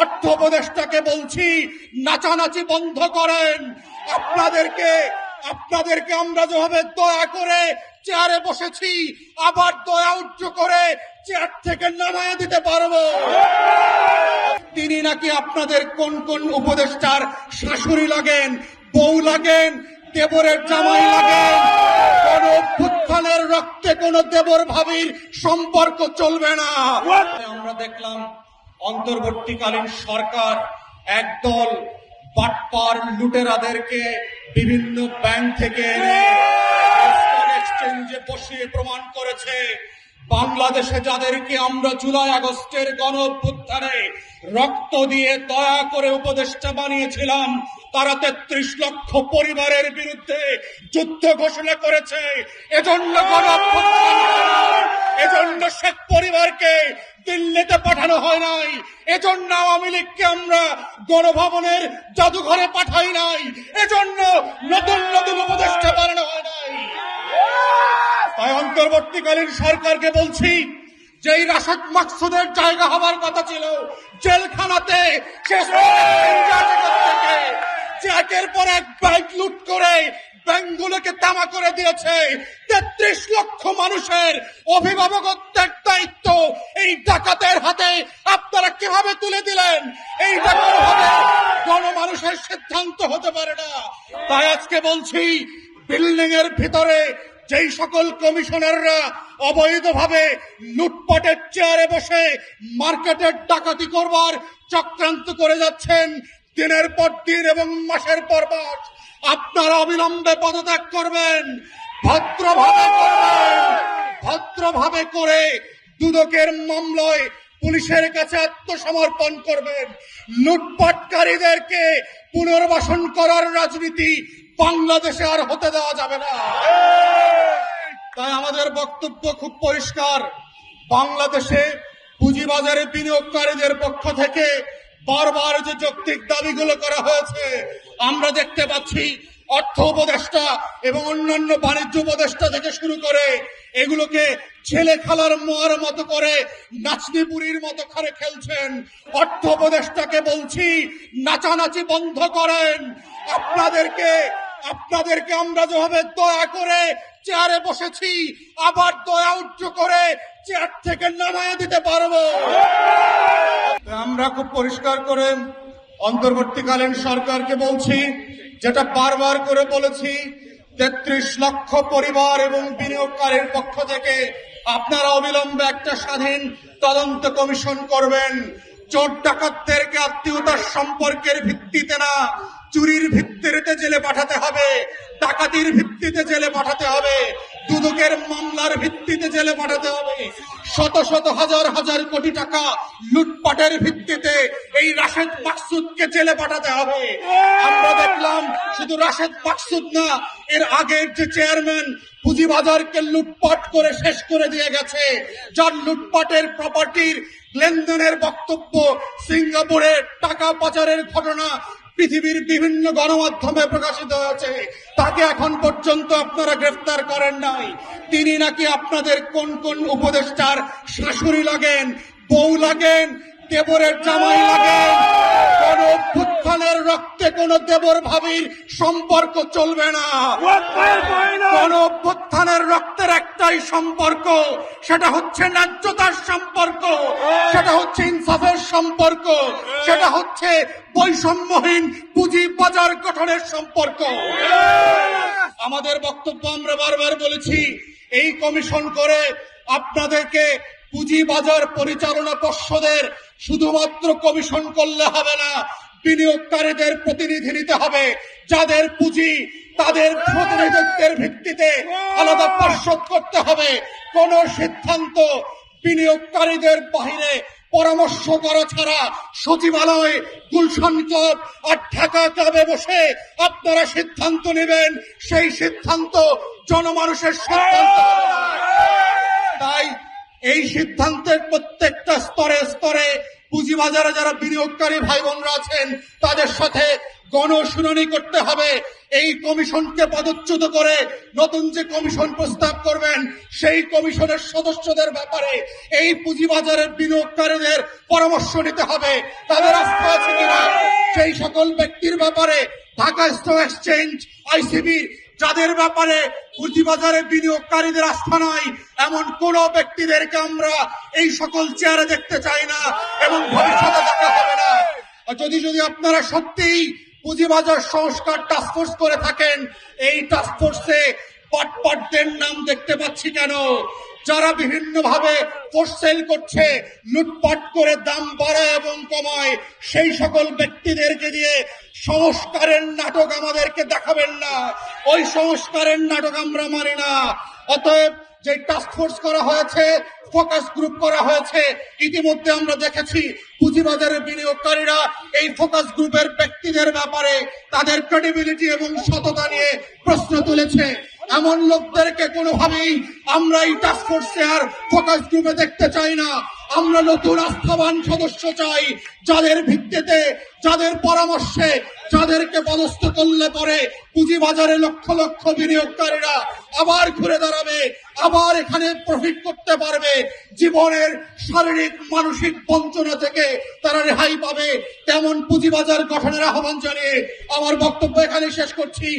অর্থ উপদেষ্টাকে বলছি নাচানাচি বন্ধ করেন। আপনাদেরকে আপনাদেরকে আমরা যেভাবে দয়া করে চেয়ারে বসেছি আবার দয়া উচ্চ করে চেয়ার থেকে নামায় দিতে পারব। তিনি নাকি আপনাদের কোন কোন উপদেষ্টার শাশুড়ি লাগেন বউ লাগেন দেবরের জামাই লাগেন? কোন অভ্যুত্থানের রক্তে কোন দেবর ভাবির সম্পর্ক চলবে না। আমরা দেখলাম অন্তর্বর্তীকালীন সরকার একদল বাটপার লুটেরাদেরকে বিভিন্ন ব্যাংক থেকে এক্সচেঞ্জে বসিয়ে প্রমাণ করেছে। বাংলাদেশে যাদেরকে আমরা জুলাই আগস্টের গণ রক্ত দিয়ে দয়া করে উপদেষ্টা বানিয়েছিলাম, তারা তেত্রিশ লক্ষ পরিবারের বিরুদ্ধে যুদ্ধ ঘোষণা করেছে। এজন্য এজন্য শেখ পরিবারকে দিল্লিতে পাঠানো হয় নাই। এজন্য আওয়ামী লীগকে আমরা গণভবনের জাদুঘরে পাঠাই নাই। এজন্য নতুন নতুন উপদেষ্টা বানানো হয় নাই। তাই অন্তর্বর্তীকালীন সরকারকে বলছি যে এই রাশেদ মাকসুদের জায়গা হবার কথা ছিল, জেলখানাতে শেষ থেকে একের পর এক ব্যাংক লুট করে ব্যাংকগুলোকে তামা করে দিয়েছে। তেত্রিশ লক্ষ মানুষের অভিভাবকত্বের দায়িত্ব এই ডাকাতের হাতে। আপনারা কীভাবে তুলে দিলেন? এই সিদ্ধান্ত হতে পারে না। তাই আজকে বলছি বিল্ডিং এর ভিতরে যেই সকল কমিশনাররা অবৈধভাবে লুটপাটের চেয়ারে বসে মার্কেটের ডাকাতি করবার চক্রান্ত করে যাচ্ছেন, দিনের পর দিন এবং মাসের পর মাস। আপনারা অবিলম্বে পদত্যাগ করবেন, ভদ্রভাবে করবেন, ভদ্রভাবে করে দুদকের মামলায় পুলিশের কাছে আত্মসমর্পণ করবেন। লুটপাটকারীদেরকে পুনর্বাসন করার রাজনীতি বাংলাদেশে আর হতে দেওয়া যাবে না। তাই আমাদের বক্তব্য খুব পরিষ্কার। বাংলাদেশে পুঁজিবাজারে বিনিয়োগকারীদের পক্ষ থেকে বারবার যে যৌক্তিক দাবিগুলো করা হয়েছে আমরা দেখতে পাচ্ছি অর্থ উপদেষ্টা এবং অন্যান্য বাণিজ্য উপদেষ্টা থেকে শুরু করে এগুলোকে ছেলে খেলার মোয়ার মতো করে নাচনি বুড়ির মতো খারে খেলছেন। অর্থ উপদেষ্টাকে বলছি, নাচানাচি বন্ধ করেন। আপনাদেরকে আপনাদেরকে আমরা যেভাবে দয়া করে চেয়ারে বসেছি, আবার দয়া উচ্চ করে চেয়ার থেকে নামায় দিতে পারব। আমরা খুব পরিষ্কার করে অন্তর্বর্তীকালীন সরকারকে বলছি, যেটা বারবার করে বলেছি, তেত্রিশ লক্ষ পরিবার এবং বিনিয়োগকারীর পক্ষ থেকে আপনারা অবিলম্বে একটা স্বাধীন তদন্ত কমিশন করবেন। চোর ডাকাতদেরকে আত্মীয়তার সম্পর্কের ভিত্তিতে না, চুরির ভিত্তিতে জেলে পাঠাতে হবে, ডাকাতির ভিত্তিতে জেলে পাঠাতে হবে, দুদকের মামলার ভিত্তিতে জেলে পাঠাতে হবে। শত শত হাজার হাজার কোটি টাকা লুটপাটের ভিত্তিতে এই রাশেদ মাকসুদকে জেলে পাঠাতে হবে। আমরা দেখলাম শুধু রাশেদ মাকসুদ না, এর আগের যে চেয়ারম্যান পুঁজিবাজারকে লুটপাট করে শেষ করে দিয়ে গেছে। যার লুটপাটের প্রপার্টির লেনদেনের বক্তব্য, সিঙ্গাপুরে টাকা পাচারের ঘটনা পৃথিবীর বিভিন্ন গণমাধ্যমে প্রকাশিত হয়েছে। তাকে এখন পর্যন্ত আপনারা গ্রেফতার করেন নাই। তিনি নাকি আপনাদের কোন কোন উপদেষ্টার শাশুড়ি লাগেন, বউ লাগেন, দেবরের জামাই লাগেন? কোন অভ্যুত্থানের রক্তে কোন দেবর ভাবির সম্পর্ক চলবে না। কোন অভ্যুত্থানের রক্তের একটাই সম্পর্ক, সেটা হচ্ছে ন্যায্যতার সম্পর্ক। সেটা হচ্ছে ইনসাফের সম্পর্ক। সেটা হচ্ছে বৈষম্যহীন পুঁজি বাজার গঠনের সম্পর্ক। আমাদের বক্তব্য আমরা বারবার বলেছি, এই কমিশন করে আপনাদেরকে পুঁজি বাজার পরিচালনা পর্ষদের শুধুমাত্র কমিশন করলে হবে না, বিনিয়োগকারীদের প্রতিনিধি নিতে হবে। যাদের পুঁজি তাদের প্রতিনিধিত্বের ভিত্তিতে আলাদা পর্ষদ করতে হবে। কোন সিদ্ধান্ত বিনিয়োগকারীদের বাহিরে পরামর্শ করা ছাড়া সচিবালয় গুলশান চপ আর ঢাকা ক্লাবে বসে আপনারা সিদ্ধান্ত নেবেন সেই সিদ্ধান্ত জনমানুষের সিদ্ধান্ত। তাই এই সিদ্ধান্তের প্রত্যেকটা স্তরে স্তরে পুঁজিবাজারে যারা বিনিয়োগকারী ভাই বোনরা আছেন, তাদের সাথে গণশুনানি করতে হবে। এই কমিশনকে পদচ্যুত করে নতুন যে কমিশন প্রস্তাব করবেন, সেই কমিশনের সদস্যদের ব্যাপারে এই পুঁজিবাজারের বিনিয়োগকারীদের পরামর্শ নিতে হবে। তাদের আস্থা সেই সকল ব্যক্তির ব্যাপারে ঢাকা স্টক এক্সচেঞ্জ, আইসিবি যাদের ব্যাপারে পুঁজিবাজারে বিনিয়োগকারীদের আস্থা নয় এমন কোন ব্যক্তিদেরকে আমরা এই সকল চেয়ারে দেখতে চাই না এবং ভবিষ্যতে দেখা হবে না। যদি যদি আপনারা সত্যিই পুঁজিবাজার সংস্কার টাস্কফোর্স করে থাকেন, এই টাস্কফোর্সে পটপটদের নাম দেখতে পাচ্ছি কেন? যারা বিভিন্ন ভাবে সেল করছে, লুটপাট করে দাম বাড়ায় এবং কমায়, সেই সকল ব্যক্তিদেরকে দিয়ে সংস্কারের নাটক আমাদেরকে দেখাবেন না। ওই সংস্কারের নাটক আমরা মানি না। অতএব যে টাস্ক ফোর্স করা হয়েছে ফোকাস গ্রুপ করা হয়েছে, ইতিমধ্যে আমরা দেখেছি পুঁজিবাজারের বিনিয়োগকারীরা এই ফোকাস গ্রুপের ব্যক্তিদের ব্যাপারে তাদের ক্রেডিবিলিটি এবং সততা নিয়ে প্রশ্ন তুলেছে। এমন লোকদেরকে কোনোভাবেই আমরা এই টাস্ক ফোর্সে আর ফোকাস গ্রুপে দেখতে চাই না। আমরা নতুন আস্থাবান সদস্য চাই, যাদের ভিত্তিতে, যাদের পরামর্শে, যাদেরকে পদস্থ করলে পরে পুঁজিবাজারে লক্ষ লক্ষ বিনিয়োগকারীরা আবার ঘুরে দাঁড়াবে, আবার এখানে প্রফিট করতে পারবে। জীবনের শারীরিক, মানসিক বঞ্চনা থেকে তারা রেহাই পাবে। তেমন পুঁজিবাজার গঠনের আহ্বান জানিয়ে আমার বক্তব্য এখানে শেষ করছি।